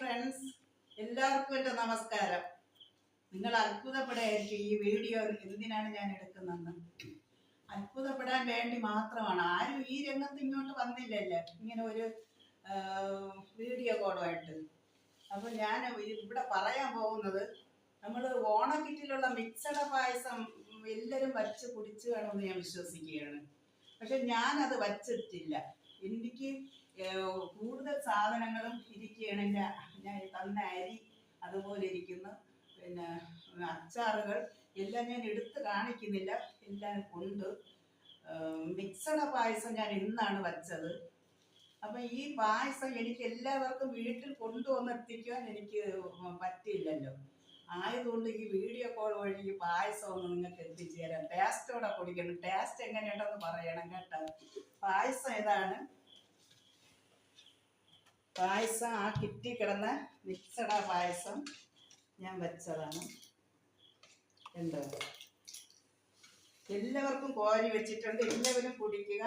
Friends എല്ലാവർക്കും എന്റെ നമസ്കാരം. നിങ്ങൾ അത്ഭുതപ്പെടായിരിക്കും ഈ വീഡിയോ എന്തിനാണ് ഞാൻ എടുക്കുന്നതെന്ന് അത്ഭുതപ്പെടാൻ വേണ്ടി മാത്രമാണ്. ആരും ഈ രംഗത്ത് ഇങ്ങോട്ട് വന്നില്ലല്ലോ. ഇങ്ങനെ ഒരു വീഡിയോ കോളുമായിട്ട്. അപ്പോൾ ഞാൻ ഇവിടെ പറയാൻ പോകുന്നത് നമ്മൾ ഓണക്കിറ്റിലുള്ള മിക്സഡ് പായസം എല്ലാവരും വച്ച് കുടിച്ചു വേണമെന്ന് ഞാൻ വിശ്വസിക്കുകയാണ്. പക്ഷെ ഞാനത് വച്ചിട്ടില്ല. എനിക്ക് കൂടുതൽ സാധനങ്ങളും ഇരിക്കുകയാണ്. എന്റെ ഞാൻ തന്ന അരി അതുപോലെ ഇരിക്കുന്നു. പിന്നെ അച്ചാറുകൾ എല്ലാം ഞാൻ എടുത്ത് കാണിക്കുന്നില്ല. എല്ലാം ഉണ്ട്. മിക്സഡ് പായസം ഞാൻ ഇന്നാണ് വച്ചത്. അപ്പം ഈ പായസം എനിക്ക് എല്ലാവർക്കും വീട്ടിൽ കൊണ്ടുവന്ന് എത്തിക്കാൻ എനിക്ക് പറ്റില്ലല്ലോ ആയതുകൊണ്ട് ഈ വീഡിയോ കോൾ വഴി ഈ പായസം ഒന്ന് നിങ്ങൾക്ക് എത്തിച്ചു തരാം ടേസ്റ്റോടെ കുടിക്കണം. ടേസ്റ്റ് എങ്ങനെയുണ്ടെന്ന് പറയണം കേട്ടോ. പായസം ഇതാണ് പായസം ആ കിറ്റി കിടന്ന മിക്സഡ പായസം ഞാൻ വെച്ചതാണ്. എന്തോ? എല്ലാവർക്കും കോരി വെച്ചിട്ടുണ്ട്. എല്ലാവരും കുടിക്കുക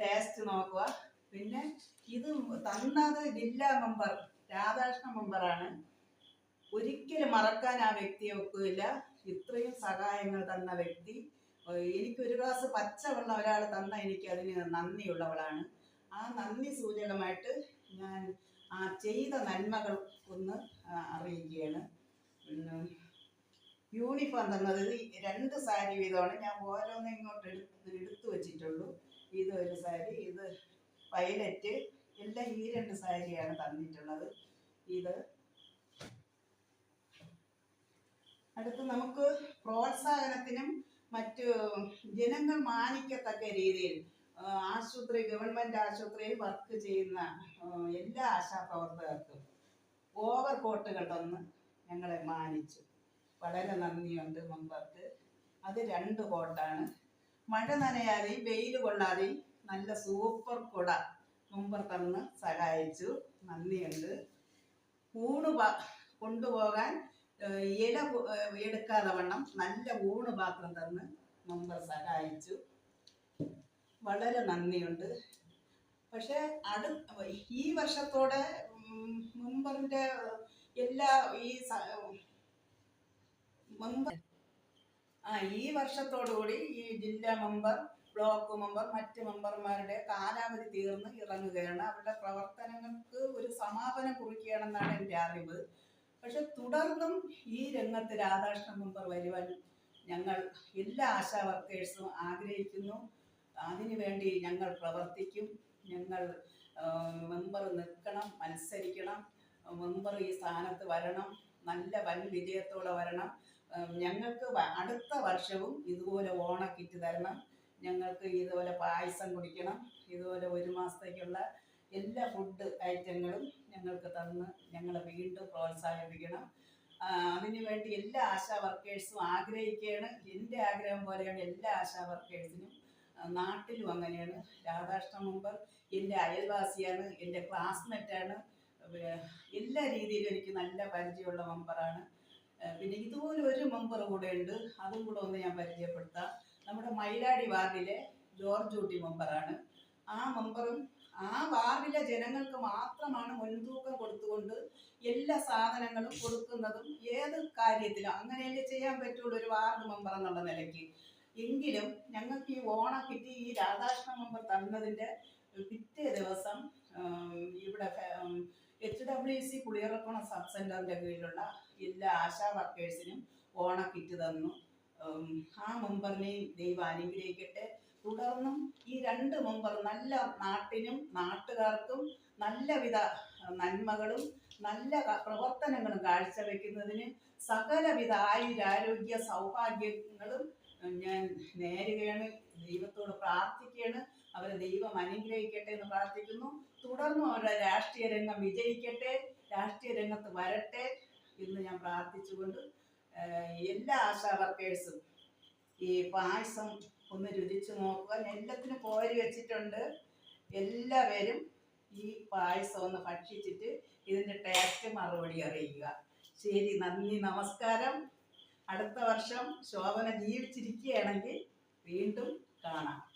ടേസ്റ്റ് നോക്കുക. പിന്നെ ഇത് തന്നത് ജില്ലാ മെമ്പർ രാധാകൃഷ്ണ മെമ്പറാണ്. ഒരിക്കലും മറക്കാൻ ആ വ്യക്തിയെ ഒക്കില്ല. ഇത്രയും സഹായങ്ങൾ തന്ന വ്യക്തി. എനിക്ക് എനിക്കൊരു ഗ്ലാസ് പച്ചവെള്ളം ഒരാൾ തന്ന എനിക്ക് അതിന് നന്ദിയുള്ളവളാണ്. ആ നന്ദി സൂചകമായിട്ട് ഞാൻ ആ ചെയ്ത നന്മകൾ ഒന്ന് അറിയിക്കുകയാണ് യൂണിഫോം തന്നത് രണ്ട് സാരി വീതമാണ്. ഞാൻ ഓരോന്നും ഇങ്ങോട്ട് എടുത്ത് എടുത്തു വെച്ചിട്ടുള്ളൂ. ഇത് ഒരു സാരി ഇത് വയലറ്റ് എല്ലാം ഈ രണ്ട് സാരിയാണ് തന്നിട്ടുള്ളത്. ഇത് അടുത്ത് നമുക്ക് പ്രോത്സാഹനത്തിനും മറ്റു ജനങ്ങൾ മാനിക്കത്തക്ക രീതിയിൽ ആശുപത്രി ഗവൺമെന്റ് ആശുപത്രിയിൽ വർക്ക് ചെയ്യുന്ന എല്ലാ ആശാപ്രവർത്തകർക്കും ഓവർ കോട്ടുകൾ തന്ന് ഞങ്ങളെ മാനിച്ചു. വളരെ നന്ദിയുണ്ട് മെമ്പർക്ക് അത് രണ്ട് കോട്ടാണ്. മഴ നനയാതെയും വെയിൽ കൊള്ളാതെയും നല്ല സൂപ്പർ കുട മുമ്പർ തന്ന് സഹായിച്ചു. നന്ദിയുണ്ട്. ഊണ് കൊണ്ടുപോകാൻ ഇല എടുക്കാതെ വണ്ണം നല്ല ഊണ് പാത്രം തന്ന് മുമ്പർ സഹായിച്ചു. വളരെ നന്ദിയുണ്ട്. പക്ഷേ അടു ഈ വർഷത്തോടെ മുമ്പറിന്റെ എല്ലാ ഈ മെമ്പർ ആ ഈ വർഷത്തോടുകൂടി ഈ ജില്ലാ മെമ്പർ ബ്ലോക്ക് മെമ്പർ മറ്റ് മെമ്പർമാരുടെ കാലാവധി തീർന്ന് ഇറങ്ങുകയാണ്. അവരുടെ പ്രവർത്തനങ്ങൾക്ക് ഒരു സമാപനം കുറിക്കുകയാണെന്നാണ് എന്റെ അറിവ്. പക്ഷെ തുടർന്നും ഈ രംഗത്ത് രാധാകൃഷ്ണൻ മെമ്പർ വരുവാൻ ഞങ്ങൾ എല്ലാ ആശാ വർക്കേഴ്സും ആഗ്രഹിക്കുന്നു. അതിനുവേണ്ടി ഞങ്ങൾ പ്രവർത്തിക്കും. ഞങ്ങൾ മെമ്പർ നിൽക്കണം മത്സരിക്കണം. മെമ്പർ ഈ സ്ഥാനത്ത് വരണം. നല്ല വൻ വിജയത്തോടെ വരണം. ഞങ്ങൾക്ക് അടുത്ത വർഷവും ഇതുപോലെ ഓണക്കിറ്റ് തരണം. ഞങ്ങൾക്ക് ഇതുപോലെ പായസം കുടിക്കണം. ഇതുപോലെ ഒരു മാസത്തേക്കുള്ള എല്ലാ ഫുഡ് ഐറ്റങ്ങളും ഞങ്ങൾക്ക് തന്ന് ഞങ്ങളെ വീണ്ടും പ്രോത്സാഹിപ്പിക്കണം. അതിനുവേണ്ടി അതിനു വേണ്ടി എല്ലാ ആശാ വർക്കേഴ്സും ആഗ്രഹിക്കുകയാണ്. എന്റെ ആഗ്രഹം പോലെയാണ് എല്ലാ ആശാ വർക്കേഴ്സിനും നാട്ടിലും അങ്ങനെയാണ്. രാധാകൃഷ്ണ മുമ്പ് എന്റെ അയൽവാസിയാണ് എന്റെ ക്ലാസ്മേറ്റാണ്. എല്ലാ രീതിയിലും എനിക്ക് നല്ല പരിചയമുള്ള മെമ്പറാണ്. പിന്നെ ഇതുപോലെ ഒരു മെമ്പർ കൂടെ ഉണ്ട്. അതും കൂടെ ഒന്ന് ഞാൻ പരിചയപ്പെടുത്താം. നമ്മുടെ മൈലാടി വാർഡിലെ ജോർജ് ഊട്ടി മെമ്പറാണ്. ആ മെമ്പറും ആ വാർഡിലെ ജനങ്ങൾക്ക് മാത്രമാണ് മുൻതൂക്കം കൊടുത്തുകൊണ്ട് എല്ലാ സാധനങ്ങളും കൊടുക്കുന്നതും ഏത് കാര്യത്തിലും അങ്ങനെയല്ലേ ചെയ്യാൻ പറ്റുള്ളൂ ഒരു വാർഡ് മെമ്പർ എന്നുള്ള നിലയ്ക്ക്. എങ്കിലും ഞങ്ങൾക്ക് ഈ ഓണക്കിറ്റ് ഈ രാധാകൃഷ്ണ മുമ്പ് തന്നതിന്റെ പിറ്റേ ദിവസം ഇവിടെ എച്ച് ഡബ്ല്യു സി കുളിയിറക്കണ സബ് സെന്ററിന്റെ കീഴിലുള്ള എല്ലാ ആശാ വർക്കേഴ്സിനും ഓണക്കിറ്റ് തന്നു. ആ മെമ്പറിനെയും ദൈവം അനുഗ്രഹിക്കട്ടെ. തുടർന്നും ഈ രണ്ട് മെമ്പർ നല്ല നാട്ടിനും നാട്ടുകാർക്കും നല്ലവിധ നന്മകളും നല്ല പ്രവർത്തനങ്ങളും കാഴ്ചവെക്കുന്നതിന് സകലവിധ ആയുരാരോഗ്യ സൗഭാഗ്യങ്ങളും ഞാൻ നേരുകയാണ് ദൈവത്തോട് പ്രാർത്ഥിക്കുകയാണ് അവരെ ദൈവം അനുഗ്രഹിക്കട്ടെ എന്ന് പ്രാർത്ഥിക്കുന്നു. തുടർന്നും അവരുടെ രാഷ്ട്രീയ രംഗം വിജയിക്കട്ടെ രാഷ്ട്രീയ രംഗത്ത് വരട്ടെ എന്ന് ഞാൻ പ്രാർത്ഥിച്ചുകൊണ്ട് എല്ലാ ആശാ വർക്കേഴ്സും ഈ പായസം ഒന്ന് രുചിച്ചു നോക്കുക. എല്ലാത്തിനും കോരി വെച്ചിട്ടുണ്ട്. എല്ലാവരും ഈ പായസം ഒന്ന് ഭക്ഷിച്ചിട്ട് ഇതിന്റെ ടേസ്റ്റ് മറുപടി അറിയുക ശരി നന്ദി നമസ്കാരം. അടുത്ത വർഷം ശോഭന ജീവിച്ചിരിക്കുകയാണെങ്കിൽ വീണ്ടും കാണാം.